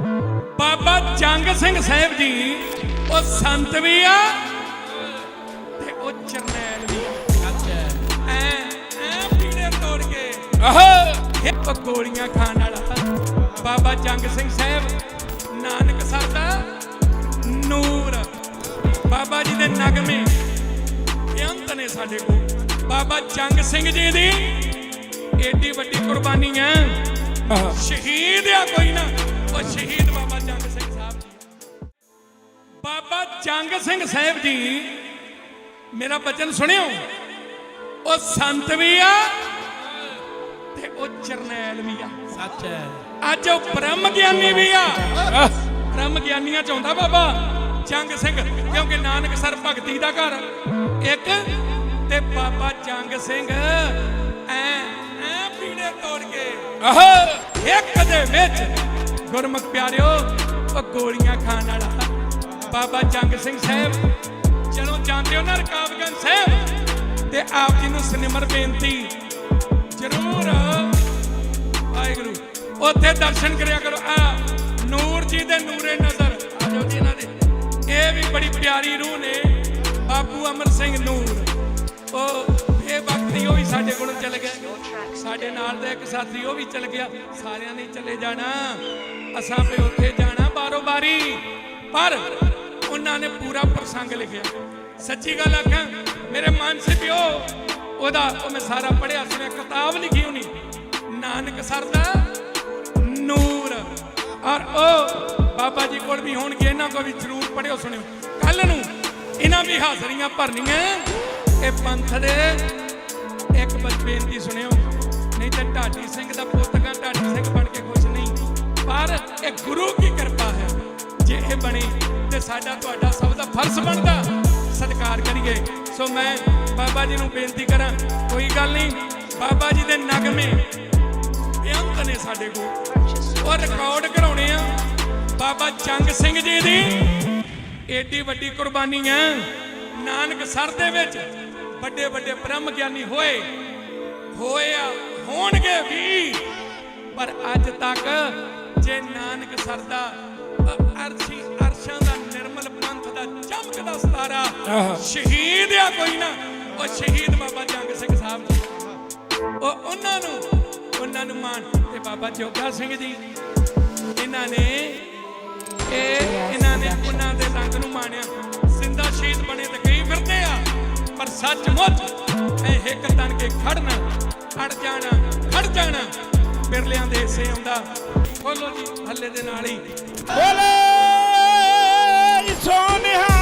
ਬਾਬਾ ਜੰਗ ਸਿੰਘ ਸਾਹਿਬ ਜੀ ਉਹ ਸੰਤ ਵੀ ਆ ਤੇ ਉਹ ਚਰਨੈਲ ਵੀ ਆ। ਅੱਛਾ ਐ ਐ ਪੀੜੇ ਤੋੜ ਕੇ। ਆਹ। ਇੱਕ ਗੋਲੀਆਂ ਖਾਣ ਵਾਲਾ। ਬਾਬਾ ਜੰਗ ਸਿੰਘ ਸਾਹਿਬ ਨਾਨਕ ਸਰ ਦਾ ਨੂਰ। ਬਾਬਾ ਜੀ ਦੇ ਨਗਮੇ। ਬੇਅੰਤ ਨੇ ਸਾਡੇ ਕੋਲ। ਬਾਬਾ ਜੰਗ ਸਿੰਘ ਜੀ ਦੀ ਏਡੀ ਵੱਡੀ ਕੁਰਬਾਨੀ ਹੈ ਸ਼ਹੀਦ ਆ ਕੋਈ ਨਾ। ਉਹ ਸ਼ਹੀਦ ਬਾਬਾ ਜੰਗ ਸਿੰਘ ਸਾਹਿਬ ਜੀ। ਬਾਬਾ ਜੰਗ ਸਿੰਘ ਸਾਹਿਬ ਜੀ ਮੇਰਾ ਬਚਨ ਸੁਣਿਓ? ਉਹ ਸੰਤ ਵੀ ਆ ਤੇ ਉਹ ਚਰਨੈਲ ਵੀ ਆ। ਸੱਚ ਹੈ। ਅੱਜ ਉਹ ਬ੍ਰਹਮ ਗਿਆਨੀ ਵੀ ਆ। ਬ੍ਰਹਮ ਗਿਆਨੀਆਂ ਚ ਆਉਂਦਾ ਬਾਬਾ ਜੰਗ ਸਿੰਘ ਕਿਉਂਕਿ ਨਾਨਕ ਸਰ ਭਗਤੀ ਦਾ ਘਰ। ਇੱਕ ਤੇ ਬਾਬਾ ਜੰਗ ਸਿੰਘ ਐ ਐ ਪੀੜੇ ਤੋੜ ਕੇ। ਆਹ। ਇੱਕ ਦੇ ਵਿੱਚ ਗੁਰਮੁਖ ਪਿਆਰਿਓ, ਉਹ ਗੋਲੀਆਂ ਖਾਣ ਵਾਲਾ। ਬਾਬਾ ਜੰਗ ਸਿੰਘ ਸਾਹਿਬ, ਚਲੋ ਜਾਂਦੇ ਹੋ ਨਾ ਰਕਾਬਗੰਜ ਸਾਹਿਬ, ਤੇ ਆਪ ਜੀ ਨੂੰ ਸਨਿਮਰ ਬੇਨਤੀ, ਜ਼ਰੂਰ। ਵਾਹਿਗੁਰੂ, ਉੱਥੇ ਦਰਸ਼ਨ ਕਰਿਆ ਕਰੋ। ਆ, ਨੂਰ ਜੀ ਦੇ ਨੂਰੇ ਨਜ਼ਰ, ਆ ਜਾਓ ਜੀ ਇਹਨਾਂ ਦੇ। ਇਹ ਵੀ ਬੜੀ ਪਿਆਰੀ ਰੂਹ ਨੇ ਬਾਬੂ ਅਮਰ ਸਿੰਘ ਨੂਰ। ਉਹ, ਇਹ ਵਕਤ ਵਕਤੀ ਉਹ ਵੀ ਸਾਡੇ ਕੋਲੋਂ ਚਲੇ ਗਏ। ਸਾਡੇ ਨਾਲ ਦਾ ਇੱਕ ਸਾਥੀ, ਉਹ ਵੀ ਚਲ ਗਿਆ। ਸਾਰਿਆਂ ਨੇ ਚਲੇ ਜਾਣਾ। ਅਸਾਂ ਵੀ ਉੱਥੇ ਜਾਣਾ ਬਾਰੋ ਬਾਰੀ। ਪਰ ਉਹਨਾਂ ਨੇ ਪੂਰਾ ਪ੍ਰਸੰਗ ਲਿਖਿਆ। ਸੱਚੀ ਗੱਲ ਆਖਾਂ, ਮੇਰੇ ਮਨ ਸੇ ਪਿਓ, ਉਹਦਾ ਉਹ ਮੈਂ ਸਾਰਾ ਪੜਿਆ ਸੁਣਿਆ ਕਿਤਾਬ ਲਿਖੀ ਹੋਣੀ। ਨਾਨਕ ਸਰ ਦਾ ਨੂਰ। ਔਰ ਉਹ ਬਾਬਾ ਜੀ ਕੋਲ ਵੀ ਹੋਣਗੇ, ਇਹਨਾਂ ਕੋ ਵੀ ਜ਼ਰੂਰ ਪੜਿਓ ਸੁਣਿਓ। ਕੱਲ ਨੂੰ ਇਹਨਾਂ ਵੀ ਹਾਜ਼ਰੀਆਂ ਭਰਨੀਆਂ। ਇਹ ਪੰਥ ਦੇ ਇੱਕ ਬਸ ਬੇਨਤੀ ਸੁਣਿਓ। ਨਹੀਂ ਤਾਂ ਢਾਡੀ ਸਿੰਘ ਦਾ ਪੁੱਤਗਾ ਢਾਡੀ ਸਿੰਘ ਬਣ ਕੇ ਕੁਝ ਨਹੀਂ। ਪਰ ਇਹ ਗੁਰੂ ਕੀ ਕਿਰਪਾ ਹੈ? ਜੇ ਇਹ ਬਣੇ ਤੇ ਸਾਡਾ ਤੁਹਾਡਾ ਸਭ ਦਾ ਫਰਜ਼ ਬਣਦਾ। ਸਤਿਕਾਰ ਕਰੀਏ। ਸੋ ਮੈਂ ਬਾਬਾ ਜੀ ਨੂੰ ਬੇਨਤੀ ਕਰਾਂ, ਕੋਈ ਗੱਲ ਨਹੀਂ, ਬਾਬਾ ਜੀ ਦੇ ਨਗਮੇ ਬੇਅੰਤ ਨੇ ਸਾਡੇ ਕੋਲ। ਉਹ ਰਿਕਾਰਡ ਕਰਾਉਣੇ ਆ। ਬਾਬਾ ਚੰਗ ਸਿੰਘ ਜੀ ਦੀ ਏਡੀ ਵੱਡੀ ਕੁਰਬਾਨੀ ਹੈ ਨਾਨਕ ਸਰ ਦੇ ਵਿੱਚ ਵੱਡੇ ਵੱਡੇ ਬ੍ਰਹਮ ਗਿਆਨੀ ਹੋਏ ਹੋਏ ਆ। ਹੋਣਗੇ ਵੀ। ਪਰ ਅੱਜ ਤੱਕ ਜੇ ਨਾਨਕ ਸਰ ਦਾ ਅ- ਅਰਸ਼ੀ ਅਰਸ਼ਾਂ ਦਾ ਨਿਰਮਲ ਪੰਥ ਦਾ ਚਮਕਦਾ ਸਤਾਰਾ। ਸ਼ਹੀਦ ਆ ਕੋਈ ਨਾ ਉਹ ਸ਼ਹੀਦ ਬਾਬਾ ਜੰਗ ਸਿੰਘ ਸਾਹਿਬ ਜੀ। ਉਹ ਉਹਨਾਂ ਨੂੰ ਉਹਨਾਂ ਨੂੰ ਮਾਣ ਤੇ ਬਾਬਾ ਜੋਗਾ ਸਿੰਘ ਜੀ। ਇਹਨਾਂ ਨੇ ਇਹ ਇਹਨਾਂ ਨੇ ਉਹਨਾਂ ਦੇ ਰੰਗ ਨੂੰ ਮਾਣਿਆ। ਸਿੰਦਾ ਸ਼ਹੀਦ ਬਣੇ ਤੇ ਕਈ ਫਿਰਦੇ ਆ ਪਰ ਸੱਚਮੁੱਚ ਇਹ ਹਿੱਕ ਤਨ ਕੇ ਖੜਨਾ ਅੜ ਜਾਣਾ, ਖੜ ਜਾਣਾ। ਬਿਰਲਿਆਂ ਦੇ ਹਿੱਸੇ ਆਉਂਦਾ ਖੋਲੋ ਜੀ, ਹੱਲੇ ਦੇ ਨਾਲ ਹੀ। ਬੋਲੇ ਸੋਨਿਹਾ